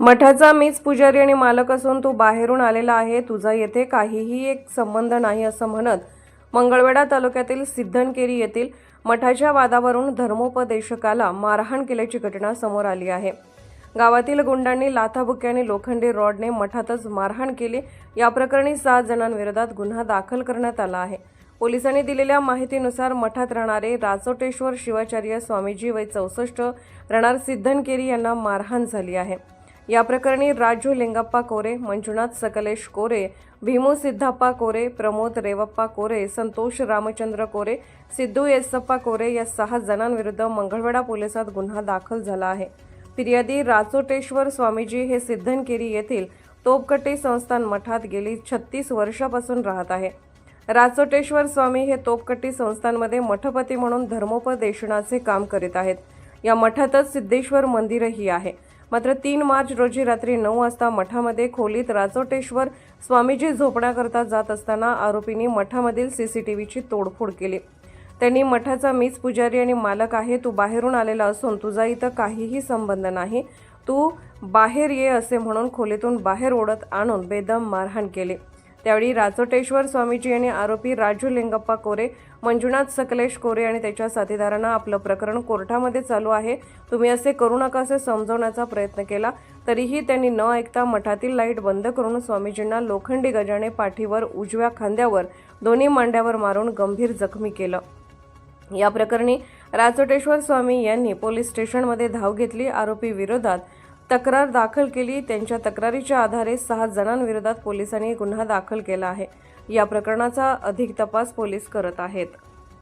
मठाचा मीच पुजारी आणि मालक असून तू बाहेरून आलेला आहे. तुझा येथे काहीही एक संबंध नाही असं म्हणत मंगळवेढा तालुक्यातील सिद्धनकेरी येथील मठाच्या वादावरून धर्मोपदेशकाला मारहाण केल्याची घटना समोर आली आहे. गावातील गुंडांनी लाथाबुक्याने लोखंडी रॉडने मठातच मारहाण केली. या प्रकरणी सात जणांविरोधात गुन्हा दाखल करण्यात आला आहे. पोलिसांनी दिलेल्या माहितीनुसार मठात राहणारे राचोटेश्वर शिवाचार्य स्वामीजी वय चौसष्ट राहणार सिद्धनकेरी यांना मारहाण झाली आहे. या प्रकरणी राजू लिंगप्पा कोरे मंजुनाथ सकलेश कोरे भीमू सिद्धाप्पा कोरे प्रमोद रेवप्पा कोरे संतोष रामचंद्र कोरे सिद्धू येसप्पा कोरे या सहा जणांविरुद्ध मंगळवेढा पोलिसात गुन्हा दाखल झाला आहे. फिर्यादी राचोटेश्वर स्वामीजी हे सिद्धनकेरी येथील तोपकट्टी संस्थान मठात गेली छत्तीस वर्षापासून राहत आहे. राचोटेश्वर स्वामी हे तोपकट्टी संस्थांमध्ये मठपती म्हणून धर्मोपदेशनाचे काम करीत आहेत. या मठातच सिद्धेश्वर मंदिरही आहे. मात्र तीन मार्च रोजी रात्री नऊ वाजता मठामध्ये खोलीत राचोटेश्वर स्वामीजी झोपण्याकरता जात असताना आरोपींनी मठामधील सीसीटीव्हीची तोडफोड केली. त्यांनी मठाचा मीच पुजारी आणि मालक आहे तू बाहेरून आलेला असून तुझा इथं काहीही संबंध नाही. तू बाहेर ये असे म्हणून खोलीतून बाहेर ओढत आणून बेदम मारहाण केली. त्यावेळी राचोटेश्वर स्वामीजी यांनी आरोपी राजू लिंगप्पा कोरे मंजुनाथ सकलेश कोरे आणि त्याच्या साथीदारांना आपलं प्रकरण कोर्टामध्ये चालू आहे. तुम्ही असे करू नका असे समजवण्याचा प्रयत्न केला. तरीही त्यांनी न ऐकता मठातील लाइट बंद करून स्वामीजींना लोखंडी गजाने पाठीवर उजव्या खांद्यावर दोन्ही मांड्यावर मारून गंभीर जखमी केलं. या प्रकरणी राजोटेश्वर स्वामी यांनी पोलीस स्टेशनमध्ये धाव घेतली. आरोपी विरोधात तक्रार दाखल केली. त्यांच्या तक्रारीच्या आधारे सहा जणांविरोधात पोलिसांनी गुन्हा दाखल केला आहे. या प्रकरणाचा अधिक तपास पोलीस करत आहेत.